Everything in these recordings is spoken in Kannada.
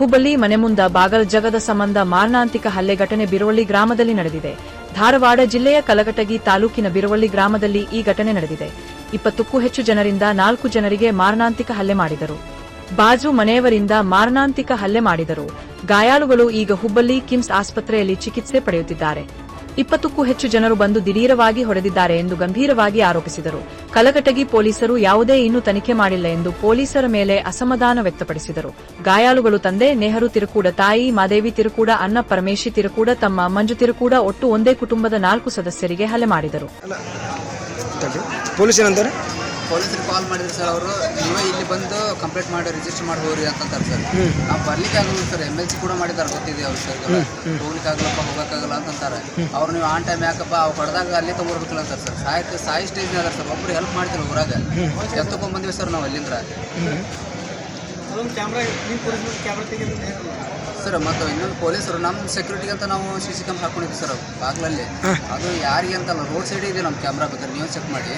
ಹುಬ್ಬಳ್ಳಿ ಮನೆ ಮುಂದ ಬಾಗಲ ಜಗದ ಸಂಬಂಧ ಮಾರಣಾಂತಿಕ ಹಲ್ಲೆ ಘಟನೆ ಬಿರುವಳ್ಳಿ ಗ್ರಾಮದಲ್ಲಿ ನಡೆದಿದೆ. ಧಾರವಾಡ ಜಿಲ್ಲೆಯ ಕಲಘಟಗಿ ತಾಲೂಕಿನ ಬಿರುವಳ್ಳಿ ಗ್ರಾಮದಲ್ಲಿ ಈ ಘಟನೆ ನಡೆದಿದೆ. ಇಪ್ಪತ್ತಕ್ಕೂ ಹೆಚ್ಚು ಜನರಿಂದ ನಾಲ್ಕು ಜನರಿಗೆ ಮಾರಣಾಂತಿಕ ಹಲ್ಲೆ ಮಾಡಿದರು. ಬಾಜು ಮನೆಯವರಿಂದ ಮಾರಣಾಂತಿಕ ಹಲ್ಲೆ ಮಾಡಿದರು. ಗಾಯಾಳುಗಳು ಈಗ ಹುಬ್ಬಳ್ಳಿ ಕಿಮ್ಸ್ ಆಸ್ಪತ್ರೆಯಲ್ಲಿ ಚಿಕಿತ್ಸೆ ಪಡೆಯುತ್ತಿದ್ದಾರೆ. ಇಪ್ಪತ್ತಕ್ಕೂ ಹೆಚ್ಚು ಜನರು ಬಂದು ದಿಢೀರವಾಗಿ ಹೊಡೆದಿದ್ದಾರೆ ಎಂದು ಗಂಭೀರವಾಗಿ ಆರೋಪಿಸಿದರು. ಕಲಘಟಗಿ ಪೊಲೀಸರು ಯಾವುದೇ ಇನ್ನೂ ತನಿಖೆ ಮಾಡಿಲ್ಲ ಎಂದು ಪೊಲೀಸರ ಮೇಲೆ ಅಸಮಾಧಾನ ವ್ಯಕ್ತಪಡಿಸಿದರು. ಗಾಯಾಳುಗಳು ತಂದೆ ನೆಹರು ತಿರುಕೂಡ, ತಾಯಿ ಮಾದೇವಿ ತಿರುಕೂಡ ಅನ್ನ ಪರಮೇಶಿ ತಿರುಕೂಡ, ತಮ್ಮ ಮಂಜು ತಿರುಕೂಡ ಒಟ್ಟು ಒಂದೇ ಕುಟುಂಬದ ನಾಲ್ಕು ಸದಸ್ಯರಿಗೆ ಹಲ್ಲೆ ಮಾಡಿದರು. ಪೊಲೀಸರಿಗೆ ಕಾಲ್ ಮಾಡಿದ್ರು ಸರ್ ಅವರು ನೀವೇ ಇಲ್ಲಿ ಬಂದು ಕಂಪ್ಲೇಂಟ್ ಮಾಡಿ ರಿಜಿಸ್ಟರ್ ಮಾಡಿ ಹೋಗ್ರಿ ಅಂತಂತಾರೆ ಸರ್. ನಾವು ಬರ್ಲಿಕ್ಕೆ ಆಗಲ್ಲ ಸರ್ ಎಂ ಎಲ್ ಸಿ ಕೂಡ ಮಾಡಿದ್ದಾರೆ ಗೊತ್ತಿದೆ ಅವ್ರು ಸರ್ ಹೋಗ್ಲಿಕ್ಕೆ ಆಗಲ್ಲಪ್ಪ ಹೋಗಕ್ಕಾಗಲ್ಲ ಅಂತಂತಾರೆ. ಅವ್ರು ನೀವು ಆನ್ ಟೈಮ್ ಯಾಕಪ್ಪ ಅವ್ರು ಹೊಡೆದಾಗ ಅಲ್ಲಿ ತಗೋರ್ಬೇಕಿಲ್ಲ ಅಂತಾರೆ ಸರ್. ಸಾಯ್ತು ಸಾಯಿ ಸ್ಟೇಜ್ ಅದ ಸರ್. ಒಬ್ರು ಹೆಲ್ಪ್ ಮಾಡ್ತಿಲ್ಲ ಊರಾಗ. ಎತ್ತಕೊಂಡ್ ಬಂದಿವಿ ಸರ್ ನಾವು ಅಲ್ಲಿಂದ ಸರ್ ಮತ್ತು ಇನ್ನೊಂದು ಪೊಲೀಸರು ನಮ್ಮ ಸೆಕ್ಯೂರಿಟಿ ಅಂತ ನಾವು ಸಿ ಸಿ ಕ್ಯಾಮ್ರಾ ಹಾಕೊಂಡಿದ್ವಿ ಸರ್ ಬಾಗ್ಲಲ್ಲಿ. ಅದು ಯಾರಿಗೆ ಅಂತಲ್ಲ ರೋಡ್ ಸೈಡ್ ಇದೆ ನಮ್ಮ ಕ್ಯಾಮ್ರಾ ಬೇಕಾದ್ರೆ ನೀವು ಚೆಕ್ ಮಾಡಿ.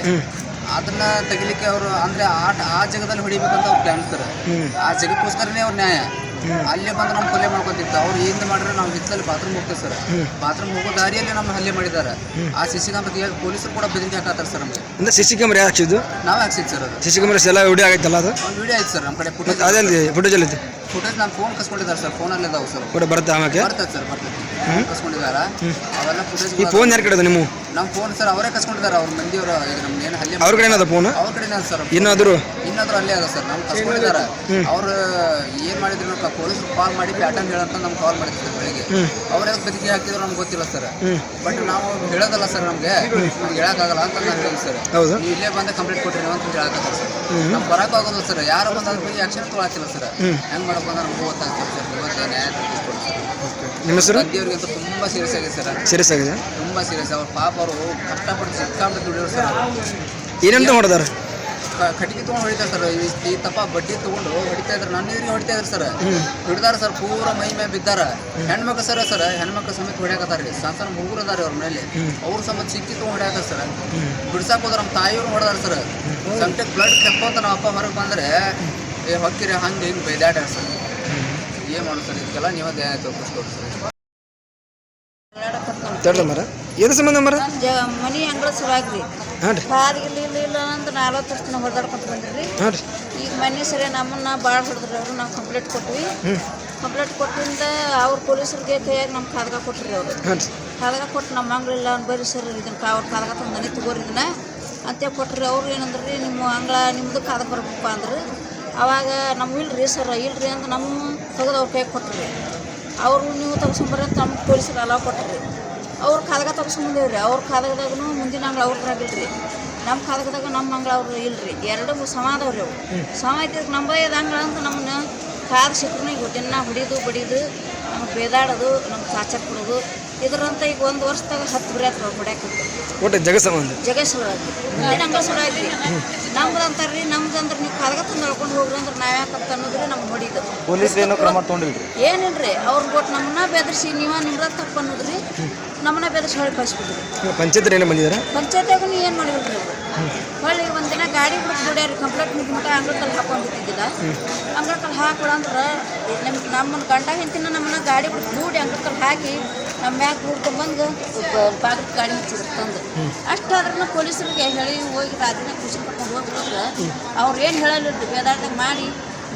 ಅದನ್ನ ತೆಗಿಲಿಕ್ಕೆ ಅವರು ಅಂದ್ರೆ ಆ ಆ ಜಾಗದಲ್ಲಿ ಹೊಡಿಬೇಕಂತ ಅವ್ರು ಪ್ಲಾನ್ ಸರ್. ಆ ಜಾಗಕ್ಕೋಸ್ಕರನೇ ಅವ್ರ ನ್ಯಾಯ. ಅಲ್ಲೇ ಬಂದು ನಮ್ಮ ಕೊಲೆ ಮಾಡ್ಕೊತಿತ್ತು. ಅವ್ರು ಏನು ಮಾಡಿದ್ರೆ ನಾವು ಹಿತ್ತಲ್ಲಿ ಬಾತ್ರೂಮ್ ಹೋಗ್ತೇವೆ ಸರ್. ಬಾತ್ರೂಮ್ ಹೋಗೋ ದಾರಿಯಲ್ಲಿ ನಮ್ಮ ಹಲ್ಲೆ ಮಾಡಿದ್ದಾರೆ. ಆ ಸಿ ಸಿ ಕ್ಯಾಮ್ರಾ ಪೊಲೀಸರು ಕೂಡ ಬೆದರಿಕೆ ಹಾಕತ್ತಾರೆ ಸರ್ ನಮಗೆ. ಅಂದ್ರೆ ಸಿ ಸಿ ಕ್ಯಾಮ್ರಾ ಹಾಕ್ಸಿದ್ದು? ನಾವೇ ಹಾಕ್ಸಿದ್ದು ಸರ್ ಅದು. ಸಿ ಸಿ ಕ್ಯಾಮ್ರಾಸ್ ಎಲ್ಲ ವಿಡಿಯೋ ಆಗೈತಲ್ಲ ಅದು? ವಿಡಿಯೋ ಆಯ್ತು ಸರ್ ನಮ್ಮ ಕಡೆ ಫೋಟೋ ಫುಟೇಜ್ ಅದೇನು ಫುಟೇಜ್ ಐತೆ ಫುಟೇಜ್ ನಾನು ಫೋನ್ ಕಸ್ಕೊಂಡಿದ್ದಾರೆ ಸರ್ ಫೋನಲ್ಲಿ ಅದಾವೆ ಸರ್ ಕೂಡ ಬರುತ್ತೆ ಆಮೇಲೆ ಬರ್ತದೆ ಸರ್ ಬರ್ತದೆ. ಕಸ್ಕೊಂಡಿದಾರ ಅವೆಲ್ಲ ಫುಟೇಜ್ ಈ ಫೋನ್ ಯಾರ ಕಡೆ ನಿಮ್ಮ ನಮ್ಮ ಫೋನ್ ಸರ್ ಅವರೇ ಕಸ್ಕೊಂಡಿದ್ದಾರೆ ಅವ್ರ ಮಂದಿಯವರು ಈಗ ನಮ್ಗೆ ಏನು ಹಲ್ಲೆ ಅವ್ರ ಕಡೆ ಫೋನ್ ಅವ್ರ ಕಡೆ ಅದ ಸರ್ ಇನ್ನಾದ್ರು? ಇನ್ನಾದ್ರು ಅಲ್ಲೇ ಅದ ಸರ್ ನಮ್ ಕಸ್ಕೊಂಡಿದ್ದಾರೆ. ಅವ್ರು ಏನ್ ಮಾಡಿದ್ರು ನಾವು ಪೊಲೀಸರು ಕಾಲ್ ಮಾಡಿ ಪ್ಯಾಟರ್ನ್ ಹೇಳಂತ ನಮ್ಗೆ ಕಾಲ್ ಮಾಡಿದ್ರು ಸರ್ ಬೆಳಿಗ್ಗೆ. ಅವ್ರೇ ಯಾವ್ದು ಬದುಕಿ ಹಾಕಿದ್ರು ನಮ್ಗೆ ಗೊತ್ತಿಲ್ಲ ಸರ್. ಬಟ್ ನಾವು ಹೇಳೋದಲ್ಲ ಸರ್ ನಮ್ಗೆ ನಮ್ಗೆ ಹೇಳಕ್ಕಾಗಲ್ಲ ಅಂತ ನಾನು ಹೇಳಿದ್ವಿ ಸರ್. ಹೌದು. ನೀವು ಇಲ್ಲೇ ಬಂದು ಕಂಪ್ಲೇಂಟ್ ಕೊಟ್ರಿ ನೀವು ಅಂತ ಹೇಳಕ್ಕಾಗಲ್ಲ ಸರ್. ನಮ್ಗೆ ಬರಕ್ ಆಗೋದಿಲ್ಲ ಸರ್ ಯಾರು ಬಂದು ಅದ್ರ ಬಗ್ಗೆ ಆಕ್ಷನ್ ತೊಗೊಳತ್ತಿಲ್ಲ ಸರ್. ಹೆಂಗ್ ಮಾಡಬೇಕು ಬಂದ್ರೆ ನಮ್ಗೆ ಗೊತ್ತಾಗ್ತದೆ ಸರ್ ಇವತ್ತು ನ್ಯಾಯ ನಿಮ್ಮ ಹೆಸರು? ಅಂತ ತುಂಬಾ ಸೀರಿಯಸ್ ಆಗಿದೆ ಸರ್. ಸೀರಿಯಸ್ ಆಗಿದೆ? ತುಂಬಾ ಸೀರಿಯಸ್ ಅವ್ರ ಪಾಪ ಅವರು ಕಷ್ಟಪಟ್ಟು ಸಿಕ್ಕಾಪಟ್ಟೆ ದುಡಿಯೋರು ಸರ್ ಏನಂತ ಮಾಡಿದಾರೆ ಕ- ಕಟ್ಟಿಗೆ ತೊಗೊಂಡು ಹೊಡಿತಾರೆ ಸರ್. ಈ- ತಪ್ಪ ಬಡ್ಡಿ ತೊಗೊಂಡು ಹೊಡಿತಾ ಇದ್ರು ನನ್ನ ಇವ್ರಿಗೆ ಹೊಡಿತಾ ಇದ್ರು ಸರ್. ಹಿಡ್ದಾರ ಸರ್. ಪೂರ ಮೈ ಮೇಲೆ ಬಿದ್ದಾರ. ಹೆಣ್ಮಕ್ಳು ಸರ್ ಸರ್ ಹೆಣ್ಮಕ್ಳು ಸಮೇತ ಹೊಡ್ಯಾಕತ್ತಾರ ರೀ ಸಣ್ಣ ಸಣ್ಣ ಹುಡುಗರು ಅದಾರ ಅವ್ರ ಮೇಲೆ ಅವ್ರ ಸಮೇತ ಸಿಕ್ಕಿ ತೊಗೊಂಡು ಹೊಡ್ಯಾಕ ಸರ್. ಬಿಡ್ಸಾಕ್ ಹೋದ್ರ ನಮ್ಮ ತಾಯಿಯವ್ರು ಹೊಡೆದಾರ ಸರ್. ಸಂಕಟಕ್ಕೆ ಬ್ಲಡ್ ಕೆಪ್ಪಂತ ನಮ್ಮ ಅಪ್ಪ ಹೊರಗೆ ಬಂದ್ರೆ ಏ ಹೊಕ್ಕಿರಿ ಹಂಗೆ ಹಿಂಗೆ ಬೈದಾಡ್ಯಾರ ಸರ್. ಏನು ಮಾಡೋದು ಸರ್? ಇದಕ್ಕೆಲ್ಲ ನೀವೇ ದಯ ತೋರಿಸ್ಕೊಡಿ ಸರ್. ತಡ್ರಿ ಮರ? ಏನು ಸಂಬಂಧ ಮರ? ಮನಿ ಅಂಗಳ ಸುರಾಗ್ರಿ ಹಾಂ ರೀ. ಕಾದಿಗಿಲ್ಲ ಇಲ್ಲ ಇಲ್ಲ ಅಂದ್ರೆ ನಲ್ವತ್ತು ವರ್ಷ ಹೊಡೆದಾಡ್ಕೊಂಡು ಬಂದ್ರಿ ಹಾಂ ರೀ. ಈಗ ಮನೆ ಸರಿ ನಮ್ಮನ್ನ ಭಾಳ ಹೊಡೆದ್ರಿ ಅವರು ನಾವು ಕಂಪ್ಲೇಂಟ್ ಕೊಟ್ವಿ. ಕಂಪ್ಲೇಂಟ್ ಕೊಟ್ಟಿಂದ ಅವ್ರ ಪೊಲೀಸರಿಗೆ ಕೈಯಾಗ ನಮ್ಮ ಕಾದಗ ಕೊಟ್ರಿ ಅವರು. ಕಾದಗ ಕೊಟ್ಟು ನಮ್ಮ ಅಂಗಳಿಲ್ಲ ಅವ್ನು ಬರ್ರಿ ಸರ್ ಇದನ್ನ ಅವ್ರ ಕಾದಗ ತಂದು ಮನೆ ತಗೋರಿ ಇದನ್ನ. ಅಂತ ಕೊಟ್ರಿ ಅವ್ರು ಏನಂದ್ರಿ ನಿಮ್ಮ ಅಂಗಳ ನಿಮ್ಮದು ಕಾದಗ ಬರ್ಬೇಕಪ್ಪ ಅಂದ್ರೆ. ಅವಾಗ ನಮ್ಮ ಇಲ್ರಿ ಸರ್ ಇಲ್ರಿ ಅಂತ ನಮ್ಮ ತೆಗೆದು ಅವ್ರ ಕೈಗೆ ಕೊಟ್ರಿ ಅವರು ನೀವು ತೆಗ್ಸ್ಕೊಂಬರ್ರಿ ಅಂತ ನಮ್ಮ ಪೊಲೀಸರು ಅಲಾವ್ ಕೊಟ್ರಿ ಅವ್ರ ಕಾದಗ ತೆಗ್ಸ್ಕೊಂಬಂದೇವ್ರಿ ಅವ್ರ ಕಾದಗದಾಗೂ ಮುಂದಿನ ಅಂಗಳ ಅವ್ರದ್ರಾಗಿಲ್ರಿ. ನಮ್ಮ ಕಾದಗದಾಗ ನಮ್ಮ ಅಂಗಳ ಅವ್ರು ಇಲ್ರಿ. ಎರಡು ಸಮ ಅದಾವ್ರಿ ಅವು ಸಮ ಐತಿದ್ರೆ ನಂಬೈದು ಅಂಗಳ ಅಂತ ನಮ್ಮನ್ನ ಕಾದು ಸಿಕ್ಕರು ಹೊಟ್ಟೆನ ದಿನ ಹೊಡಿದು ಬಡಿದು ಬೇದಾಡೋದು ನಮ್ಗೆ ಟಾರ್ಚರ್ ಕೊಡೋದು. ಇದರಂತ ಈಗ ಒಂದು ವರ್ಷದಾಗ ಹತ್ತು ಬರೀ ಹತ್ರ ಹೊಡ್ಯಾಕ ಒಟ್ಟು ಜಗ ಸಂಬಂಧ ಜಗ ಸಲುವಾಗಿ ನಮ್ಗೆ ಅಂಗಳ ನಮ್ದು ಅಂತಾರ್ರಿ ನಮ್ದು ಅಂದ್ರೆ ನೀವು ಕಾದಗ ತಂದು ಹೇಳ್ಕೊಂಡು ಹೋಗ್ರಿ ಅಂದ್ರೆ ನಾವು ಯಾಕಂತ ಅನ್ನೋದ್ರಿ ನಮ್ಗೆ ಹೊಡಿದು ಪೊಲೀಸ್ ಏನೋ ಕ್ರಮ ತೊಗೊಂಡಿಲ್ರಿ? ಏನಿಲ್ರಿ ಅವ್ರು ಕೊಟ್ಟು ನಮ್ಮನ್ನ ಬೆದರ್ಸಿ ನೀವ ನಿಮ್ರ ತಪ್ಪು ಅನ್ನೋದ್ರಿ ನಮ್ಮನ್ನ ಬೆದರ್ಸಿ ಹೊಳಿ ಕಳಿಸ್ಬಿಡ್ರಿ. ಪಂಚಾಯತ್ ಏನು ಬಂದಿದ್ದಾರೆ ಪಂಚಾಯತ್ಯಾಗ ನೀ ಏನು ಅವರು? ಹೊಳ್ಳಿ ಒಂದಿನ ಗಾಡಿ ಬಿಟ್ಟು ಬಿಡ್ಯಾರಿ ಕಂಪ್ಲೇಂಟ್ ಮುಗಿಬಿಟ್ಟ ಅಂಗಳಕಲ್ಲಿ ಹಾಕೊಂಡಿದ್ದಿದ್ದಿಲ್ಲ ಅಂಗಳಕಲ್ಲಿ ಹಾಕೊಳ ಅಂದ್ರೆ ನಮ್ಮನ್ನ ಗಂಡ ಹಿಂತಿನ ನಮ್ಮನ್ನ ಗಾಡಿ ಬಿಟ್ಟು ದೂಡಿ ತರ ಹಾಕಿ ನಮ್ಮ ಮ್ಯಾಗ ಹುಡ್ಕೊಂಬಂದು ಬಾಗಿಲು ಗಾಡಿ ಹಚ್ಚಿದ್ರು ತಂದು. ಅಷ್ಟಾದ್ರೂ ಪೊಲೀಸರಿಗೆ ಹೇಳಿ ಹೋಗಿ ರಾತ್ರಿನ ಖುಷಿ ಪಡ್ಕೊಂಡು ಹೋಗ್ಬಿಟ್ರೆ ಅವ್ರು. ಏನು ಹೇಳಲಿಲ್ಲ ಬೇದಾಡ್ದಾಗ ಮಾಡಿ.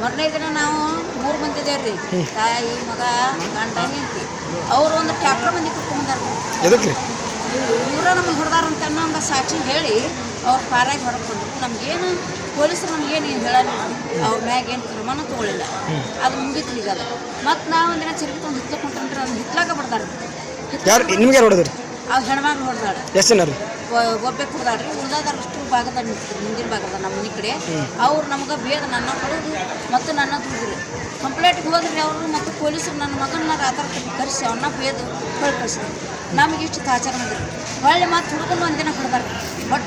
ಮೊದಲನೇ ದಿನ ನಾವು ಮೂರು ಮಂದಿ ಇದೇವ್ರಿ. ತಾಯಿ ಮಗ ಗಂಡ ಹೆಂಡತಿ. ಅವರು ಒಂದು ಟ್ಯಾಕ್ಟರ್ ಮಂದಿ ಕರ್ಕೊಂಬಂದಾರ. ಎದಕ್ಕೆ ರೀ ಇವರ ನಮ್ಗೆ ಹೊಡೆದಾರಂತ ಅನ್ನೋ ಒಂದು ಸಾಕ್ಷಿ ಹೇಳಿ ಅವ್ರು ಪಾರಾಗಿ ಹೊರಕೊಂಡ್ರು ನಮ್ಗೇನು ನಮಗೇನು ಪೊಲೀಸರು ನಮಗೇನು ಹೇಳಲ್ಲ. ಅವ್ರ ಮ್ಯಾಗ ಏನು ಕ್ರಮನ ತೊಗೊಳಿಲ್ಲ ಅದು ಮುಗಿತು ಈಗ ಅದು. ಮತ್ತು ನಾವು ಒಂದಿನ ಚರ್ಗಿ ಒಂದು ಹಿತ್ಲಕ್ಕೆ ಹೊಂಟ್ರೆ ಅವ್ನು ಹಿತ್ಲಾಗ ಬಿಡ್ತಾರೆ ಯಾರು ನಿಮ್ಗೆ ಯಾರು ಹೊಡೆದ್ರಿ? ಅವ್ರು ಹೆಣ್ಮಗ್ಳು ಹೊಡೆದಾಳೆ ಎಷ್ಟು ಜನ ರೀ? ಒಬ್ಬೆ ಹೊಡೆದಾಡ್ರಿ ಉಳ್ದಾದಷ್ಟು ಭಾಗದಾಗ ನಿಂತಿದ್ರು ಮುಂದಿನ ಭಾಗದ ನಮ್ಮ ಮನೆ ಕಡೆ. ಅವ್ರು ನಮ್ಗೆ ಬೇಗ ನನ್ನ ಹೊಡೆದು ಮತ್ತು ನನ್ನ ದುಡಿದ್ರಿ. ಕಂಪ್ಲೇಂಟ್ಗೆ ಹೋದ್ರಿ ಅವರು ಮತ್ತು ಪೊಲೀಸರು ನನ್ನ ಮಗನ ಕಟ್ಟಿ ಕರೆಸಿ ಅವನ್ನ ಬೇದು ಹೊಳ್ ಕಳಿಸಿದ್ರು. ನಮಗೆ ಇಷ್ಟು ತಾಚಾರ ಮಾಡಿದ್ರು. ಹೊಳ್ಳಿ ಮತ್ತು ಹುಡುಗನ ಒಂದಿನ ಹೊಡೆದಾರ. ಬಟ್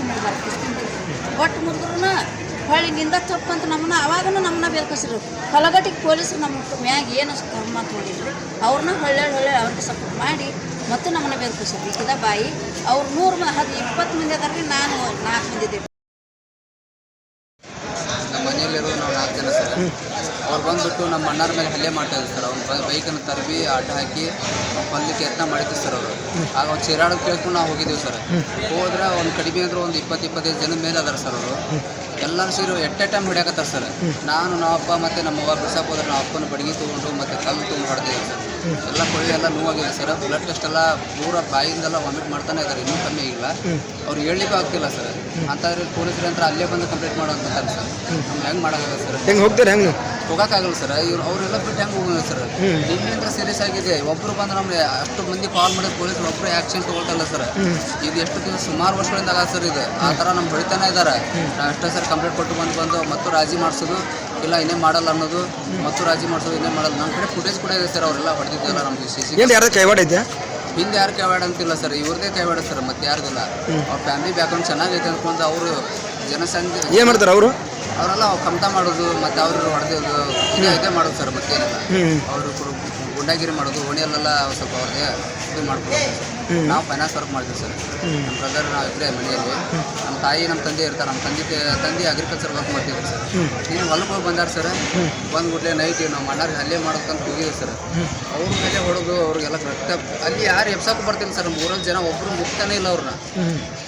ಹೊಳ್ಳಿ ತಪ್ಪಂತ ನಮ್ಮನ್ನ ಅವಾಗನೂ ನಮ್ಮನ್ನ ಬೇಲ್ಕಸಿರು ಹೊಲಗಟ್ಟಿಗೆ ಪೊಲೀಸರು ನಮ್ಮ ಮ್ಯಾಗ ಏನು ಕರ್ಮ ಅಂತ ಹೊಡಿದ್ರು ಅವ್ರನ್ನ ಹೊಳ್ಳೆ ಹೊಳ್ಳೆ ಅವ್ರಿಗೆ ಸಪೋರ್ಟ್ ಮಾಡಿ ಮತ್ತು ನಮ್ಮನ್ನ ಬೇಲ್ಕಸಿರು ಈಗಿದ ಬಾಯಿ ಅವ್ರು ನೂರು ಹದು ಇಪ್ಪತ್ತು ಮಂದಿ ಅದಾರ್ರಿ ನಾನು ನಾಲ್ಕು ಮಂದಿ ಇದ್ದೀವಿ. ನಾಲ್ಕು ಜನ ಸರ್. ಅವ್ರು ಬಂದ್ಬಿಟ್ಟು ನಮ್ಮ ಅಣ್ಣರ ಮೇಲೆ ಹಲ್ಲೆ ಮಾಡ್ತಾ ಇದ್ರು ಸರ್. ಅವ್ರು ಬೈಕನ್ನು ತರಬಿ ಅಡ್ಡ ಹಾಕಿ ಕೊಲ್ಲಕ್ಕೆ ಯತ್ನ ಮಾಡಿದ್ರು ಸರ್ ಅವರು. ಆಗ ಒಂದು ಚೀರಾಡೋದು ಕೇಳ್ಕೊಂಡು ನಾವು ಹೋಗಿದ್ದೀವಿ ಸರ್. ಹೋದ್ರೆ ಒಂದು ಕಡಿಮೆ ಅಂದ್ರೆ ಒಂದು ಇಪ್ಪತ್ತು, ಇಪ್ಪತ್ತೈದು ಜನ ಮೇಲೆ ಅದಾರ ಸರ್ ಅವರು. ಎಲ್ಲರೂ ಸೇರಿ ಎಟ್ ಎ ಟೈಮ್ ಹೊಡ್ಯಾಕತ್ತಾರ ಸರ್. ನಾನು ನಮ್ಮ ಅಪ್ಪ ಮತ್ತು ನಮ್ಮ ಅವ್ವ ಬಿಡ್ಸಕ್ಕೆ ಹೋದ್ರೆ ನಮ್ಮ ಅಪ್ಪನ ಬಡಗಿ ತೊಗೊಂಡು ಮತ್ತು ಕಲ್ಲು ತುಂಬ ಹೊಡೆದಿದ್ದೀವಿ ಸರ್. ಎಲ್ಲ ಕೊಳ್ಳಿ ಎಲ್ಲ ನೋವಾಗಿದೆ ಸರ್. ಬ್ಲಡ್ ಟೆಸ್ಟ್ ಎಲ್ಲ ಪೂರ ಬಾಯಿಂದೆಲ್ಲ ವಾಮಿಟ್ ಮಾಡ್ತಾನೆ ಇದ್ದಾರೆ. ಇನ್ನೂ ಕಮ್ಮಿ ಆಗಿಲ್ಲ. ಅವ್ರು ಹೇಳಲಿಕ್ಕೂ ಆಗ್ತಿಲ್ಲ ಸರ್. ಅಂತಾದ್ರೆ ಪೊಲೀಸರು ಅಂತ ಅಲ್ಲೇ ಬಂದು ಕಂಪ್ಲೇಂಟ್ ಮಾಡೋ ಅಂತಾರೆ ಸರ್. ನಮ್ಗೆ ಹೆಂಗೆ ಮಾಡೋಕ್ಕಾಗಲ್ಲ ಸರ್. ಹೆಂಗೆ ಹೋಗ್ತಾರೆ ಹೆಂಗ್ ಹೋಗೋಕ್ಕಾಗಲ್ಲ ಸರ್. ಇವ್ರು ಅವರೆಲ್ಲ ಬಿಟ್ಟು ಹೆಂಗ್ ಹೋಗೋದು ಸರ್? ನಿನ್ನಿಂದ ಸೀರಿಯಸ್ ಆಗಿದೆ. ಒಬ್ರು ಬಂದ್ರೆ ನಮ್ಗೆ ಅಷ್ಟು ಮಂದಿ ಕಾಲ್ ಮಾಡಿದ ಪೊಲೀಸರು ಒಬ್ಬರು ಆ್ಯಕ್ಷನ್ ತಗೊಳ್ತಲ್ಲ ಸರ್. ಇದು ಎಷ್ಟು ದಿವಸ ಸುಮಾರು ವರ್ಷಗಳಿಂದ ಆಗ ಸರ್ ಇದು. ಆ ಥರ ನಮ್ಗೆ ಹೊಡಿತಾನೆ ಇದ್ದಾರೆ. ನಾವು ಎಷ್ಟೋ ಸರ್ ಕಂಪ್ಲೇಂಟ್ ಕೊಟ್ಟು ಬಂದು ಬಂದು ಮತ್ತು ರಾಜಿ ಮಾಡಿಸೋದು. ಇಲ್ಲ ಇನ್ನೇ ಮಾಡಲ್ಲ ಅನ್ನೋದು ಮತ್ತು ರಾಜಿ ಮಾಡಿಸೋದು ಇನ್ನೇ ಮಾಡಲ್ಲ. ನಮ್ಮ ಕಡೆ ಫುಟೇಜ್ ಕೂಡ ಇದೆ ಸರ್ ಅವರೆಲ್ಲ ಹೊಡೆದಿದ್ದೆಲ್ಲ ನಮ್ಗೆ ಸಿ ಸಿ ಏನು ಯಾರ್ದು ಕೈವಾಡ ಇದೆಯಾ? ಹಿಂದೆ ಯಾರು ಕೈವಾಡ ಅಂತಿಲ್ಲ ಸರ್ ಇವ್ರದೇ ಕೈವಾಡ ಸರ್ ಮತ್ತೆ ಯಾರ್ದಿಲ್ಲ. ಅವ್ರ ಫ್ಯಾಮಿಲಿ ಬ್ಯಾಕ್ಗ್ರೌಂಡ್ ಚೆನ್ನಾಗೈತೆ ಅಂದ್ಕೊಂಡು ಅವರು ಜನಸಂಖ್ಯೆ ಏನು ಮಾಡ್ತಾರೆ ಅವರು? ಅವರೆಲ್ಲ ಕಮತ ಮಾಡೋದು ಮತ್ತು ಅವರು ಹೊಡೆದಿದ್ದು ಇದೇ ಇದೇ ಮಾಡೋದು ಸರ್ ಮತ್ತೇನಿಲ್ಲ. ಅವರು ಅವರು ಗುಂಡಾಗಿರಿ ಮಾಡೋದು ಓಣಿಯಲ್ಲೆಲ್ಲ ಸ್ವಲ್ಪ ಅವ್ರಿಗೆ ಇದು ಸರ್ ನಾವು ಫೈನಾನ್ಸ್ ವರ್ಕ್ ಮಾಡ್ತೀವಿ ಸರ್. ನಮ್ಮ ಬ್ರದರ್ ನಾವು ಇಬ್ಬರೇ ಮನೆಯಲ್ಲಿ. ನಮ್ಮ ತಾಯಿ ನಮ್ಮ ತಂದೆ ಇರ್ತಾರೆ. ನಮ್ಮ ತಂದೆ ತಂದೆ ಅಗ್ರಿಕಲ್ಚರ್ ವರ್ಕ್ ಮಾಡ್ತಿದ್ರು ಸರ್. ನೀನು ಹೊಲಕ್ಕೆ ಹೋಗಿ ಬಂದಾರ ಸರ್. ಬಂದ್ಬಿಟ್ಲೆ ನೈಟ್ ನಾವು ಮಣ್ಣಾರ್ಗೆ ಹಲ್ಲೆ ಮಾಡೋಕ್ಕಂತ ಹೋಗಿದ್ವಿ ಸರ್. ಅವ್ರ ಮೇಲೆ ಹೊಡೆದು ಅವ್ರಿಗೆಲ್ಲ ರಕ್ತ ಅಲ್ಲಿ ಯಾರು ಎಬ್ಸಕ್ಕೂ ಬರ್ತಿಲ್ಲ ಸರ್. ನಮ್ಮ ಊರಲ್ಲಿ ಜನ ಒಬ್ಬರು ಮುಗ್ತಾನೆ ಇಲ್ಲ ಅವ್ರನ್ನ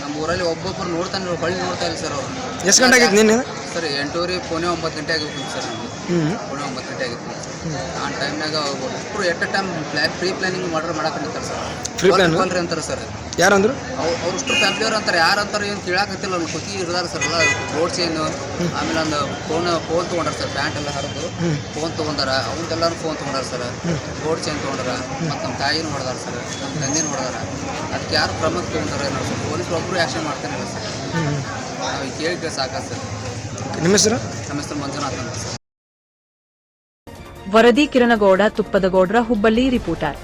ನಮ್ಮ ಊರಲ್ಲಿ ಒಬ್ಬೊಬ್ಬರು ನೋಡ್ತಾನೆ ಇವ್ರು ಹೊಳ್ಳಿ ನೋಡ್ತಾ ಇಲ್ಲ ಸರ್ ಅವ್ರನ್ನ ಎಷ್ಟು ಗಂಟೆ ಆಗಿತ್ತು ನೀನು ಸರ್ ಎಂಟೂವರೆ ಪೋಣೆ ಒಂಬತ್ತು ಗಂಟೆ ಆಗಿರ್ತೀನಿ ಸರ್ ನಮಗೆ. ಪೌನೆ ಒಂಬತ್ತು ಗಂಟೆ ಆಗಿತ್ತು. ಆ ಟೈಮ್ನಾಗ ಒಬ್ಬರು at a time plan pre planning ಮಾಡ್ರೆ ಮಾಡಕ್ಕಂತಾರೆ ಸರ್. Free plan? ಕೊಲ್ರಿ ಅಂತಾರೆ ಸರ್. ಯಾರಂದ್ರು? ಅವ್ರು ಅವ್ರಷ್ಟು ಫ್ಯಾಮಿಲಿಯವ್ರು ಅಂತಾರೆ. ಯಾರು ಅಂತಾರೆ ಏನು ಕೇಳಾಕತ್ತಿಲ್ಲ. ಅವ್ನು ಕುತಿ ಇರ್ದಾರ ಸರ್ ಎಲ್ಲ. ರೋಡ್ ಚೈನು ಆಮೇಲೆ ಒಂದು ಫೋನ್ ಫೋನ್ ತೊಗೊಂಡಾರ ಸರ್. ಪ್ಯಾಂಟ್ ಎಲ್ಲ ಹರಿದು ಫೋನ್ ತೊಗೊಂಡಾರ. ಅವನ್ನೆಲ್ಲರೂ ಫೋನ್ ತೊಗೊಂಡಾರ ಸರ್. ರೋಡ್ ಚೈನ್ ತೊಗೊಂಡಾರ. ಮತ್ತು ನಮ್ಮ ತಾಯಿನೂ ಹೊಡೆದಾರ ಸರ್. ನಮ್ಮ ತಂದಿನ ಹೊಡೆದಾರ ಅದಕ್ಕೆ ಯಾರು ಕ್ರಮ ತೊಗೊಂಡಾರ ನಾವು ಸರ್ ಪೊಲೀಸರು ಒಬ್ಬರು ಆ್ಯಕ್ಷನ್ ಮಾಡ್ತಾನೆ ಸರ್. ನಾವು ಕೇಳಿ ಸಾಕ ಸರ್. ನಿಮ್ಮ ಹೆಸರು? ನಮ್ಮ ಹೆಸರು ಮಂಜುನಾಥ್ ಅಂತ ಸರ್. ವರದಿ ಕಿರಣಗೌಡ ತುಪ್ಪದಗೌಡರ ಹುಬ್ಬಳ್ಳಿ ರಿಪೋರ್ಟರ್